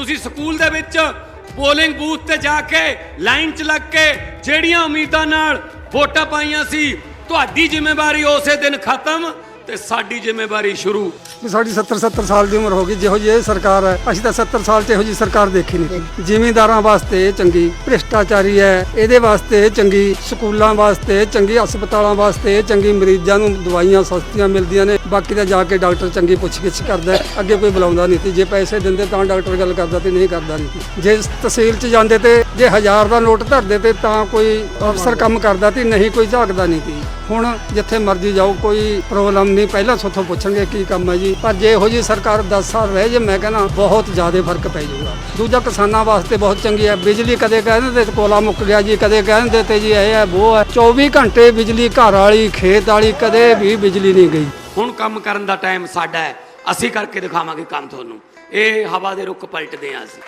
ਤੁਸੀਂ ਸਕੂਲ ਦੇ ਵਿੱਚ ਪੋਲਿੰਗ ਬੂਥ ਤੇ ਜਾ ਕੇ ਲਾਈਨ 'ਚ ਲੱਗ ਕੇ ਜਿਹੜੀਆਂ ਉਮੀਦਾਂ ਨਾਲ ਵੋਟਾਂ ਪਾਈਆਂ ਸੀ, ਤੁਹਾਡੀ ਜ਼ਿੰਮੇਵਾਰੀ ਉਸੇ ਦਿਨ ਖਤਮ। ਤੇ ਸਾਡੀ ਜ਼ਿੰਮੇਵਾਰੀ ਸ਼ੁਰੂ। ਸਾਡੀ 70 70 ਸਾਲ ਦੀ ਉਮਰ ਹੋ ਗਈ, ਜਿਹੋ ਜਿਹੀ ਇਹ ਸਰਕਾਰ ਹੈ, ਅਸੀਂ ਤਾਂ 70 ਸਾਲ 'ਚ ਇਹੋ ਜਿਹੀ ਸਰਕਾਰ ਦੇਖੀ ਨਹੀਂ। ਜ਼ਿਮੀਂਦਾਰਾਂ ਵਾਸਤੇ ਚੰਗੀ, ਭ੍ਰਿਸ਼ਟਾਚਾਰੀ ਹੈ, ਇਹਦੇ ਵਾਸਤੇ ਚੰਗੀ, ਸਕੂਲਾਂ ਵਾਸਤੇ ਇਹ ਚੰਗੀ, ਹਸਪਤਾਲਾਂ ਵਾਸਤੇ ਚੰਗੀ, ਮਰੀਜ਼ਾਂ ਨੂੰ ਦਵਾਈਆਂ ਸਸਤੀਆਂ ਮਿਲਦੀਆਂ ਨੇ, ਬਾਕੀ ਤਾਂ ਜਾ ਕੇ ਡਾਕਟਰ ਚੰਗੀ ਪੁੱਛਗਿੱਛ ਕਰਦਾ ਅੱਗੇ ਕੋਈ ਬੁਲਾਉਂਦਾ ਨਹੀਂ ਸੀ। ਜੇ ਪੈਸੇ ਦਿੰਦੇ ਤਾਂ ਡਾਕਟਰ ਗੱਲ ਕਰਦਾ ਤੇ ਨਹੀਂ ਕਰਦਾ ਨਹੀਂ ਜੇ ਤਹਿਸੀਲ 'ਚ ਜਾਂਦੇ ਤੇ ਜੇ ਹਜ਼ਾਰ ਦਾ ਨੋਟ ਧਰਦੇ ਤੇ ਤਾਂ ਕੋਈ ਅਫਸਰ ਕੰਮ ਕਰਦਾ ਤੇ, ਨਹੀਂ ਕੋਈ ਝਾਕਦਾ ਨਹੀਂ ਸੀ ਹੁਣ ਜਿੱਥੇ ਮਰਜ਼ੀ ਜਾਓ, ਕੋਈ ਪ੍ਰੋਬਲਮ ਨਹੀਂ ਪਹਿਲਾਂ ਸੋਥੋਂ ਪੁੱਛਣਗੇ ਕੀ ਕੰਮ ਹੈ ਜੀ। ਪਰ ਜੇ ਇਹੋ ਜੀ ਸਰਕਾਰ 10 ਸਾਲ ਰਹੇ ਜੇ, ਮੈਂ ਕਹਿੰਦਾ ਬਹੁਤ ਜ਼ਿਆਦਾ ਫ਼ਰਕ ਪੈ ਜਾਊਗਾ। ਦੂਜਾ ਕਿਸਾਨਾਂ ਵਾਸਤੇ ਬਹੁਤ ਚੰਗੀ ਹੈ, ਬਿਜਲੀ ਕਦੇ ਕਹਿੰਦੇ ਤੇ ਕੋਲਾ ਮੁੱਕ ਗਿਆ ਜੀ, ਕਦੇ ਕਹਿੰਦੇ ਤੇ ਜੀ ਇਹ ਹੈ ਉਹ ਹੈ। 24 ਘੰਟੇ ਬਿਜਲੀ ਘਰ ਵਾਲੀ, ਖੇਤ ਵਾਲੀ, ਕਦੇ ਵੀ ਬਿਜਲੀ ਨਹੀਂ ਗਈ। ਹੁਣ ਕੰਮ ਕਰਨ ਦਾ ਟਾਈਮ ਸਾਡਾ ਹੈ। ਅਸੀਂ ਕਰਕੇ ਦਿਖਾਵਾਂਗੇ ਕੰਮ ਤੁਹਾਨੂੰ। ਇਹ ਹਵਾ ਦੇ ਰੁੱਖ ਪਲਟਦੇ ਹਾਂ ਅਸੀਂ।